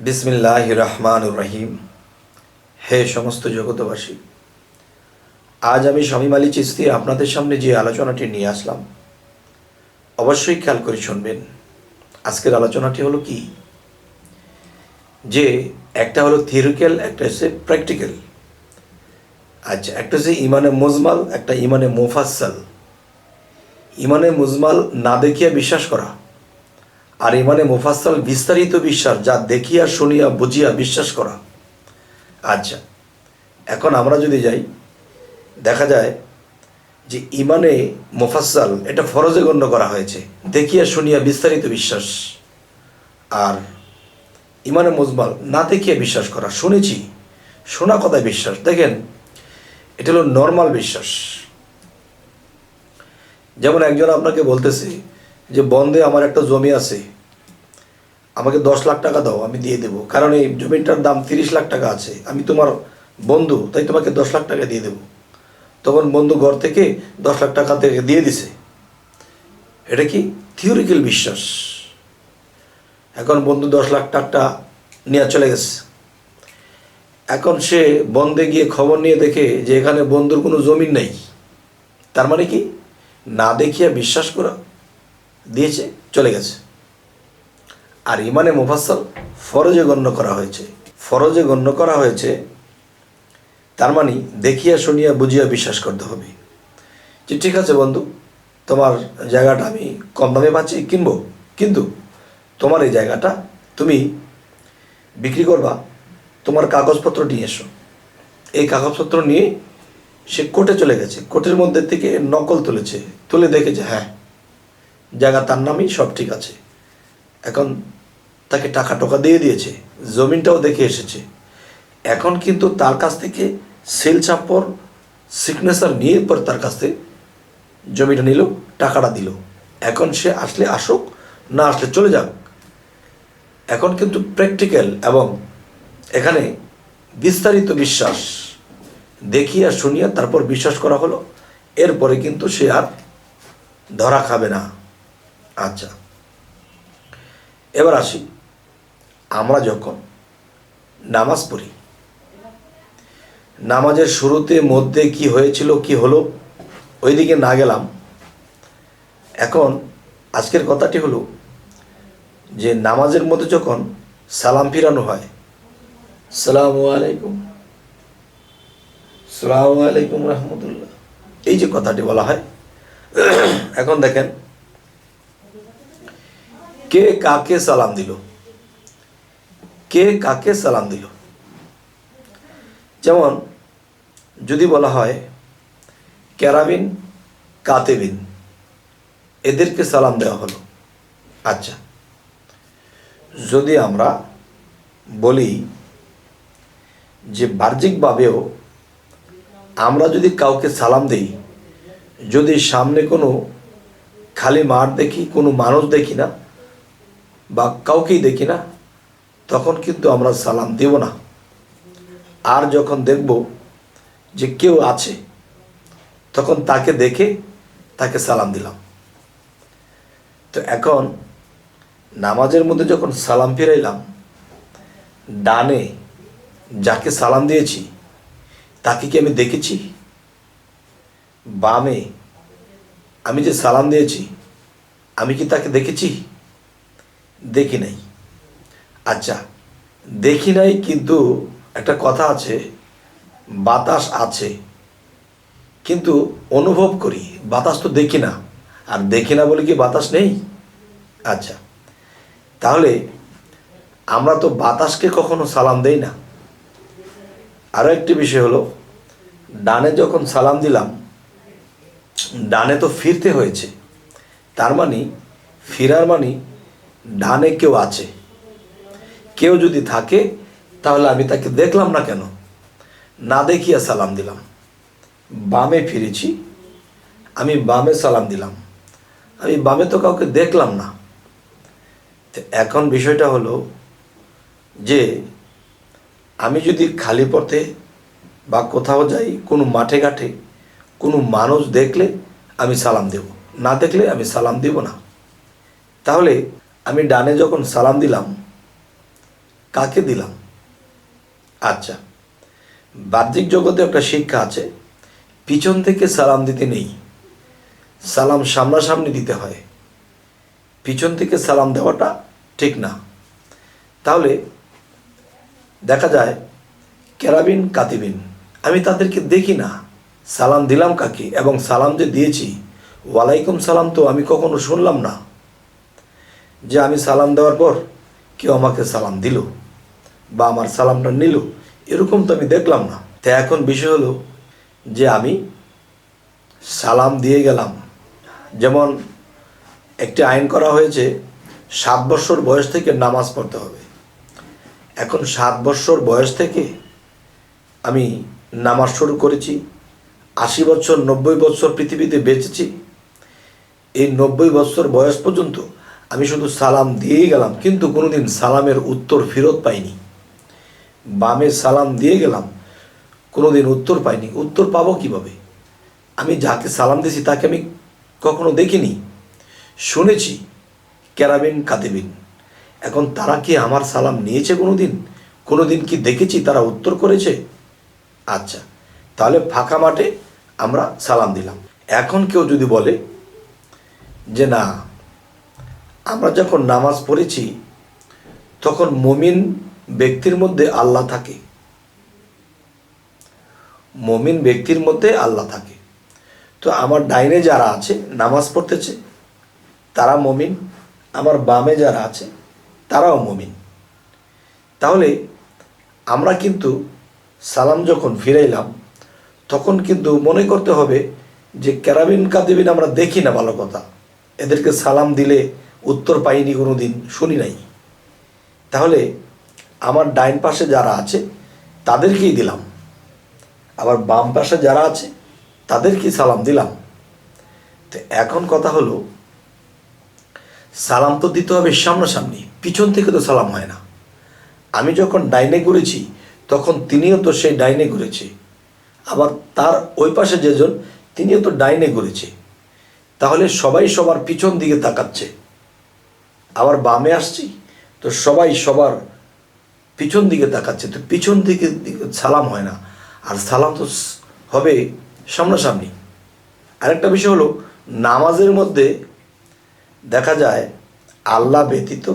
বিসমিল্লাহ রহমান রহিম। হে সমস্ত জগতবাসী আজ আমি শামীম আলী চিস্তি আপনাদের সামনে যে আলোচনাটি নিয়ে আসলাম, অবশ্যই খেয়াল করে শুনবেন। আজকের আলোচনাটি হলো কি? যে একটা হলো থিওরিক্যাল, একটা হচ্ছে প্র্যাকটিক্যাল। আচ্ছা একটা হচ্ছে ইমানে মুজমাল, একটা ইমানে মুফাসসাল। ইমানে মুজমাল না দেখিয়া বিশ্বাস করা। আর ইমানে মুফাসসাল বিস্তারিত বিশ্বাস যা দেখিয়া, শুনিয়া, বুঝিয়া বিশ্বাস করা। আচ্ছা এখন আমরা যদি যাই, দেখা যায় যে ইমানে মুফাসসাল এটা ফরজে গণ্য করা হয়েছে। দেখিয়া, শুনিয়া বিস্তারিত বিশ্বাস। আর ইমানে মুজমাল না দেখিয়া বিশ্বাস করা। শুনেছি, শোনা কথায় বিশ্বাস। দেখেন, এটা হলো নর্মাল বিশ্বাস। যেমন একজন আপনাকে বলতেছে যে বন্ধে আমার একটা জমি আছে। আমাকে দশ লাখ টাকা দাও, আমি দিয়ে দেবো। কারণ এই জমিটার দাম তিরিশ লাখ টাকা আছে। আমি তোমার বন্ধু, তাই তোমাকে দশ লাখ টাকা দিয়ে দেবো। তখন বন্ধু ঘর থেকে দশ লাখ টাকা থেকে দিয়ে দিছে। এটা কি? থিওরিক্যাল বিশ্বাস। এখন বন্ধু দশ লাখ টাকা নিয়ে চলে গেছে। এখন সে বন্ধে গিয়ে খবর নিয়ে দেখে যে এখানে বন্ধুর কোনো জমিন নেই। তার মানে কি? না দেখিয়া বিশ্বাস করা দিয়েছে, চলে গেছে। আর ইমানে মুফাসল ফরজে গণ্য করা হয়েছে। ফরজে গণ্য করা হয়েছে, তার মানে দেখিয়া, শুনিয়া, বুঝিয়া বিশ্বাস করতে হবে। যে ঠিক আছে বন্ধু, তোমার জায়গাটা আমি কম দামে পাচ্ছি, কিনবো। কিন্তু তোমার এই জায়গাটা তুমি বিক্রি করবা, তোমার কাগজপত্র নিয়ে এসো। এই কাগজপত্র নিয়ে সে কোর্টে চলে গেছে। কোর্টের মধ্যে থেকে নকল তুলেছে। তুলে দেখেছে হ্যাঁ জায়গা তার নামই সব ঠিক আছে। এখন তাকে টাকা টোকা দিয়ে দিয়েছে, জমিনটাও দেখে এসেছে। এখন কিন্তু তার কাছ থেকে সেল চাপর সিগনেচার নিয়ে পর তার কাছ থেকে জমিটা নিল, টাকাটা দিল। এখন সে আসলে আসুক, না আসলে চলে যাক। এখন কিন্তু প্র্যাকটিক্যাল এবং এখানে বিস্তারিত বিশ্বাস। দেখিয়া শুনিয়া তারপর বিশ্বাস করা হলো, এরপরে কিন্তু সে আর ধরা খাবে না। আচ্ছা। এবার আসি। আমরা যখন নামাজ পড়ি, নামাজের শুরুতে মধ্যে কি হয়েছিল, কি হলো, ওইদিকে না গেলাম। এখন আজকের কথাটি হলো যে, নামাজের মধ্যে যখন সালাম ফিরানো হয়, সালাম আলাইকুম সালাম আলাইকুম রহমতুল্লাহ, এই যে কথাটি বলা হয়, এখন দেখেন কে কাকে সালাম দিল? কে কাকে সালাম দিল? যেমন যদি বলা হয়, ক্যারাবিন, কাতেবিন, এদেরকে সালাম দেওয়া হলো। আচ্ছা যদি আমরা বলি যে বাহ্যিকভাবেও আমরা যদি কাউকে সালাম দেই, যদি সামনে কোনো খালি মাঠ দেখি, কোনো মানুষ দেখি না বা কাউকেই দেখি না, তখন কিন্তু আমরা সালাম দেব না। আর যখন দেখব যে কেউ আছে, তখন তাকে দেখে তাকে সালাম দিলাম। তো এখন নামাজের মধ্যে যখন সালাম ফিরাইলাম, ডানে যাকে সালাম দিয়েছি, তাকে কি আমি দেখেছি? বামে আমি যে সালাম দিয়েছি, আমি কি তাকে দেখেছি? দেখি নাই। আচ্ছা দেখি নাই কিন্তু একটা কথা আছে, বাতাস আছে। কিন্তু অনুভব করি, বাতাস তো দেখি না। আর দেখি না বলে কি বাতাস নেই? আচ্ছা তাহলে আমরা তো বাতাসকে কখনো সালাম দেই না। আরও একটি বিষয় হলো, ডানে যখন সালাম দিলাম, ডানে তো ফিরতে হয়েছে। তার মানে ফিরার মানে ডানে কেউ আছে। কেউ যদি থাকে, তাহলে আমি তাকে দেখলাম না কেন? না দেখিয়া সালাম দিলাম। বামে ফিরেছি, আমি বামে সালাম দিলাম। আমি বামে তো কাউকে দেখলাম না। এখন বিষয়টা হলো যে, আমি যদি খালি পথে বা কোথাও যাই, কোনো মাঠে ঘাটে, কোনো মানুষ দেখলে আমি সালাম দেব। না দেখলে আমি সালাম দেব না। তাহলে আমি ডানে যখন সালাম দিলাম, কাকে দিলাম? আচ্ছা বাহ্যিক জগতে একটা শিক্ষা আছে, পিছন থেকে সালাম দিতে নেই, সালাম সামনাসামনি দিতে হয়। পিছন থেকে সালাম দেওয়াটা ঠিক না। তাহলে দেখা যায় ক্যারাবিন কাতিবিন, আমি তাদেরকে দেখি না, সালাম দিলাম কাকে এবং সালাম যে দিয়েছি, ওয়ালাইকুম সালাম তো আমি কখনো শুনলাম না। যে আমি সালাম দেওয়ার পর কেউ আমাকে সালাম দিল বা আমার সালামটা নিল, এরকম তো আমি দেখলাম না। তো এখন বিষয় হলো যে আমি সালাম দিয়ে গেলাম। যেমন একটি আইন করা হয়েছে, সাত বছর বয়স থেকে নামাজ পড়তে হবে। এখন সাত বছর বয়স থেকে আমি নামাজ শুরু করেছি, আশি বছর, নব্বই বছর পৃথিবীতে বেঁচেছি। এই নব্বই বছর বয়স পর্যন্ত আমি শুধু সালাম দিয়েই গেলাম, কিন্তু কোনোদিন সালামের উত্তর ফেরত পাইনি। বামে সালাম দিয়ে গেলাম, কোনোদিন উত্তর পাইনি। উত্তর পাবো কীভাবে? আমি যাকে সালাম দিয়েছি তাকে আমি কখনো দেখিনি। শুনেছি ক্যারাবিন কাতিবিন। এখন তারা কি আমার সালাম নিয়েছে কোনো দিন কোনো দিন কি দেখেছি তারা উত্তর করেছে? আচ্ছা তাহলে ফাঁকা মাঠে আমরা সালাম দিলাম। এখন কেউ যদি বলে যে না আমরা যখন নামাজ পড়েছি, তখন মমিন ব্যক্তির মধ্যে আল্লাহ থাকে। মমিন ব্যক্তির মধ্যে আল্লাহ থাকে। তো আমার ডাইনে যারা আছে, নামাজ পড়তেছে, তারা মমিন। আমার বামে যারা আছে, তারাও মমিন। তাহলে আমরা কিন্তু সালাম যখন ফিরাইলাম, তখন কিন্তু মনে করতে হবে যে ক্যারাবিন কাদিবিন আমরা দেখি না ভালো কথা। এদেরকে সালাম দিলে উত্তর পাইনি কোনো দিন শুনি নাই। তাহলে আমার ডাইন পাশে যারা আছে, তাদেরকেই দিলাম। আবার বাম পাশে যারা আছে, তাদেরকেই সালাম দিলাম। তো এখন কথা হলো, সালাম তো দিতে হবে সামনাসামনি, পিছন থেকে তো সালাম হয় না। আমি যখন ডাইনে ঘুরেছি, তখন তিনিও তো সেই ডাইনে ঘুরেছে। আবার তার ওই পাশে যেজন, তিনিও তো ডাইনে ঘুরেছে। তাহলে সবাই সবার পিছন দিকে তাকাচ্ছে। আবার বামে আসছি, তো সবাই সবার পিছন দিকে তাকাচ্ছে, তো পিছন দিকে সালাম হয় না। আর সালাম তো হবে সামনাসামনি। আরেকটা বিষয় হলো, নামাজের মধ্যে দেখা যায়, আল্লাহ ব্যতীত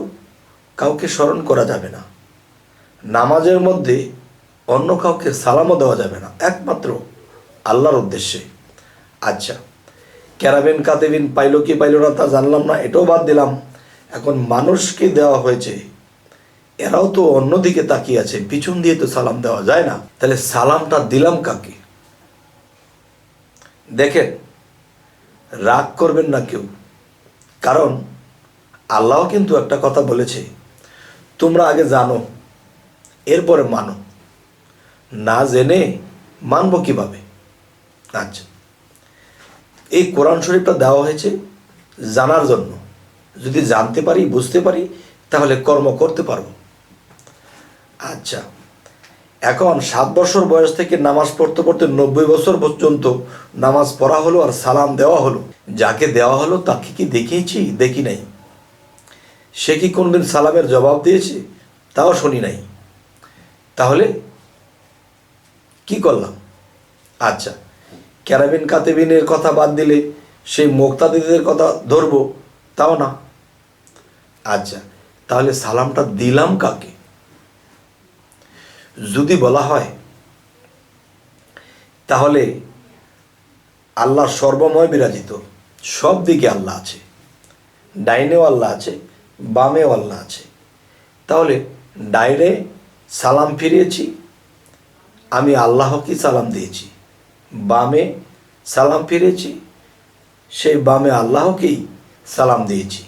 কাউকে স্মরণ করা যাবে না। নামাজের মধ্যে অন্য কাউকে সালামও দেওয়া যাবে না, একমাত্র আল্লাহর উদ্দেশ্যে। আচ্ছা ক্যারাবিন কাতেবিন পাইলো কি পাইলো না তা জানলাম না, এটাও বাদ দিলাম। এখন মানুষকে দেওয়া হয়েছে, এরাও তো অন্যদিকে তাকিয়ে আছে, পিছন দিয়ে তো সালাম দেওয়া যায় না। তাহলে সালামটা দিলাম কাকে? দেখেন, রাগ করবেন না কেউ, কারণ আল্লাহ কিন্তু একটা কথা বলেছে, তোমরা আগে জানো, এরপরে মানো, না জেনে মানব কীভাবে? আচ্ছা এই কোরআন শরীফটা দেওয়া হয়েছে জানার জন্য। যদি জানতে পারি, বুঝতে পারি, তাহলে কর্ম করতে পারব। আচ্ছা এখন সাত বছর বয়স থেকে নামাজ পড়তে পড়তে নব্বই বছর পর্যন্ত নামাজ পড়া হলো আর সালাম দেওয়া হলো। যাকে দেওয়া হলো তাকে কি দেখিয়েছি? দেখি নাই। সে কি কোনদিন সালামের জবাব দিয়েছে? তাও শুনি নাই। তাহলে কি করলাম? আচ্ছা ক্যারাবিন কাতেবিনের কথা বাদ দিলে সেই মোক্তাদিদের কথা ধরবো, তাও না। আচ্ছা তাহলে সালামটা দিলাম কাকে? যদি বলা হয়, তাহলে আল্লাহ সর্বময় বিরাজিত, সব দিকে আল্লাহ আছে, ডাইনেও আল্লাহ আছে, বামেও আল্লাহ আছে। তাহলে ডাইরে সালাম ফিরিয়েছি, আমি আল্লাহকে সালাম দিয়েছি, বামে সালাম ফিরেছি, সেই বামে আল্লাহকেই সালাম দিয়েছি।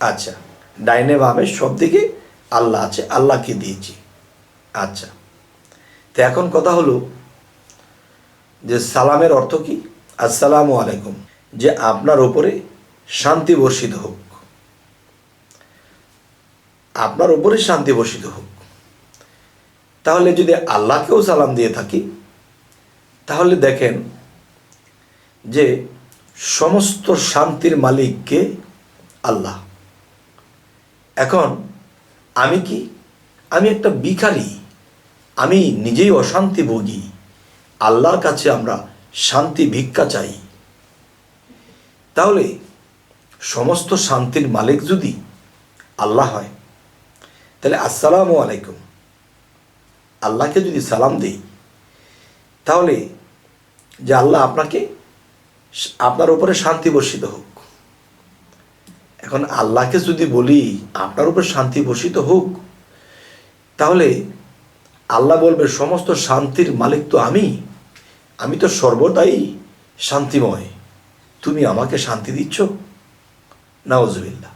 আচ্ছা। ডাইনে বামে সব দিকে আল্লাহ আছে, আল্লাহকে দিয়েছি। আচ্ছা। তো এখন কথা হলো যে সালামের অর্থ কি? আসসালামু আলাইকুম। যে আপনার ওপরে শান্তি বর্ষিত হোক। আপনার ওপরে শান্তি বর্ষিত হোক। তাহলে যদি আল্লাহকেও সালাম দিয়ে থাকি, তাহলে দেখেন যে সমস্ত শান্তির মালিককে আল্লাহ। এখন আমি কি? আমি একটা ভিখারি। আমি নিজেই অশান্তি ভোগী। আল্লাহর কাছে আমরা শান্তি ভিক্ষা চাই। তাহলে সমস্ত শান্তির মালিক যদি আল্লাহ হয়, তাহলে আসসালামু আলাইকুম। আল্লাহকে যদি সালাম দেই, তাহলে যে আল্লাহ আপনাকে, আপনার উপরে শান্তি বর্ষিত হোক। এখন আল্লাহকে যদি বলি, আপনার উপর শান্তি বর্ষিত হোক, তাহলে আল্লাহ বলবে, সমস্ত শান্তির মালিক তো আমি। আমি তো সর্বদাই শান্তিময়। তুমি আমাকে শান্তি দিচ্ছ? নাওজবিল্লা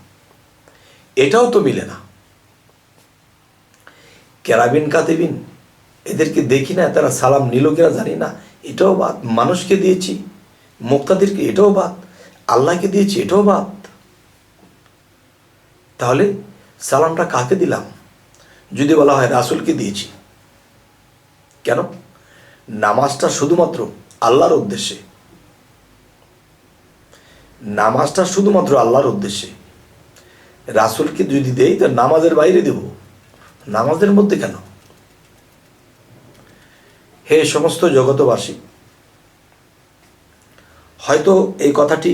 এটাও তো মিলে না। কেরাবিন, কাতেবিন, এদেরকে দেখি না, তারা সালাম নিল কিনা জানি না। এটাও বাদ। মানুষকে দিয়েছি, মুক্তাদেরকে এটাও বাদ। আল্লাহকে দিয়েছি, এটাও বাদ। তাহলে সালামটা কাকে দিলাম? যদি বলা হয় রাসুলকে দিয়েছি। কেন? নামাজটা শুধুমাত্র আল্লাহর উদ্দেশ্যে। নামাজটা শুধুমাত্র আল্লাহর উদ্দেশ্যে। রাসুলকে যদি দেই, তো নামাজের বাইরে দেব। নামাজের মধ্যে কেন? হে সমস্ত জগতবাসী হয়তো এই কথাটি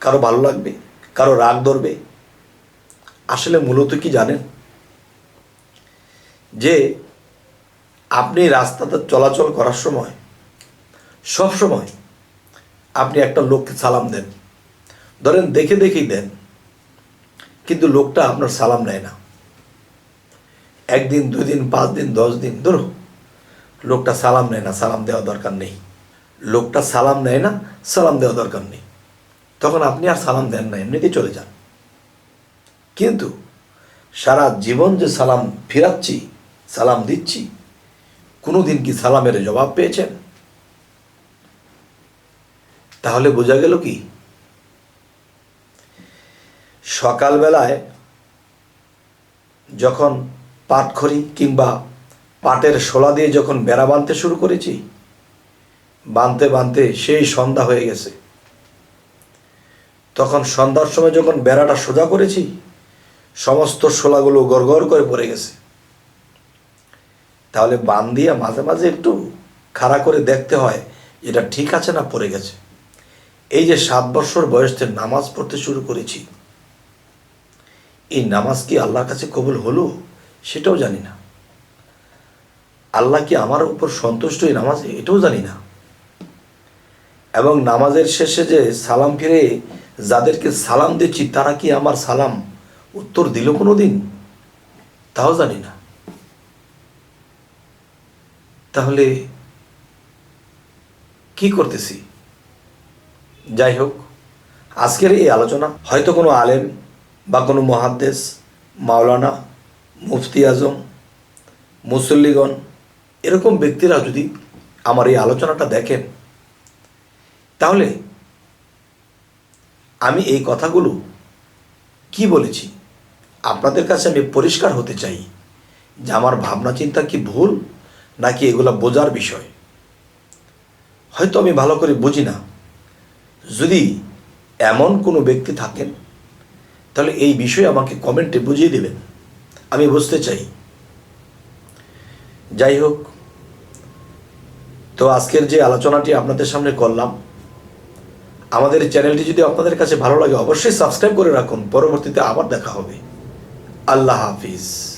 কারও ভালো লাগবে, কারও রাগ ধরবে আসলে মূলত কি জানেন? যে আপনি রাস্তাতে চলাচল করার সময়, সব সময় আপনি একটা লোককে সালাম দেন। ধরেন দেখে দেখেই দেন, কিন্তু লোকটা আপনার সালাম নেয় না। একদিন দুই দিন পাঁচ দিন দশ দিন ধরো, লোকটা সালাম নেয় না, সালাম দেওয়া দরকার নেই। লোকটা সালাম নেয় না, সালাম দেওয়া দরকার নেই। তখন আপনি আর সালাম দেন না, এমনিতেই চলে যান। কিন্তু সারা জীবন যে সালাম ফিরাচ্ছি, সালাম দিচ্ছি কোনো দিন কি সালামের জবাব পেয়েছেন? তাহলে বোঝা গেল কি? সকালবেলায় যখন পাটখড়ি কিংবা পাটের শোলা দিয়ে যখন বেড়া বাঁধতে শুরু করেছি, বাঁধতে বাঁধতে সেই সন্ধ্যা হয়ে গেছে। তখন সন্ধ্যার সময় যখন বেড়াটা সোজা করেছি সমস্ত শোলাগুলো গড়গড় করে পড়ে গেছে। তাহলে বান দিয়ে মাঝে মাঝে একটু খাড়া করে দেখতে হয়, এটা ঠিক আছে না পড়ে গেছে। এই যে সাত বছর বয়স থেকে নামাজ পড়তে শুরু করেছি, এই নামাজ কি আল্লাহর কাছে কবুল হলো? সেটাও জানি না। আল্লাহ কি আমার উপর সন্তুষ্ট এই নামাজ? এটাও জানি না। এবং নামাজের শেষে যে সালাম ফিরে, যাদেরকে সালাম দিচ্ছি, তারা কি আমার সালাম উত্তর দিল কোনো দিন তাও জানি না। তাহলে কি করতেছি? যাই হোক, আজকের এই আলোচনা হয়তো কোনো আলেম বা কোনো মহাদ্দেশ, মাওলানা, মুফতি আজম, মুসল্লিগণ, এরকম ব্যক্তিরা যদি আমার এই আলোচনাটা দেখেন, তাহলে আমি এই কথাগুলো কি বলেছি? আপনাদের কাছে আমি পরিষ্কার হতে চাই যে আমার ভাবনা চিন্তা কি ভুল নাকি এগুলো বোঝার বিষয়? হয়তো আমি ভালো করে বুঝি না। যদি এমন কোনো ব্যক্তি থাকেন, তাহলে এই বিষয়ে আমাকে কমেন্টে বুঝিয়ে দেবেন। আমি বুঝতে চাই। যাই হোক, তো আজকের যে আলোচনাটি আপনাদের সামনে করলাম, আমাদের চ্যানেলটি যদি আপনাদের কাছে ভালো লাগে, অবশ্যই সাবস্ক্রাইব করে রাখুন। পরবর্তীতে আবার দেখা হবে। আল্লাহ হাফিজ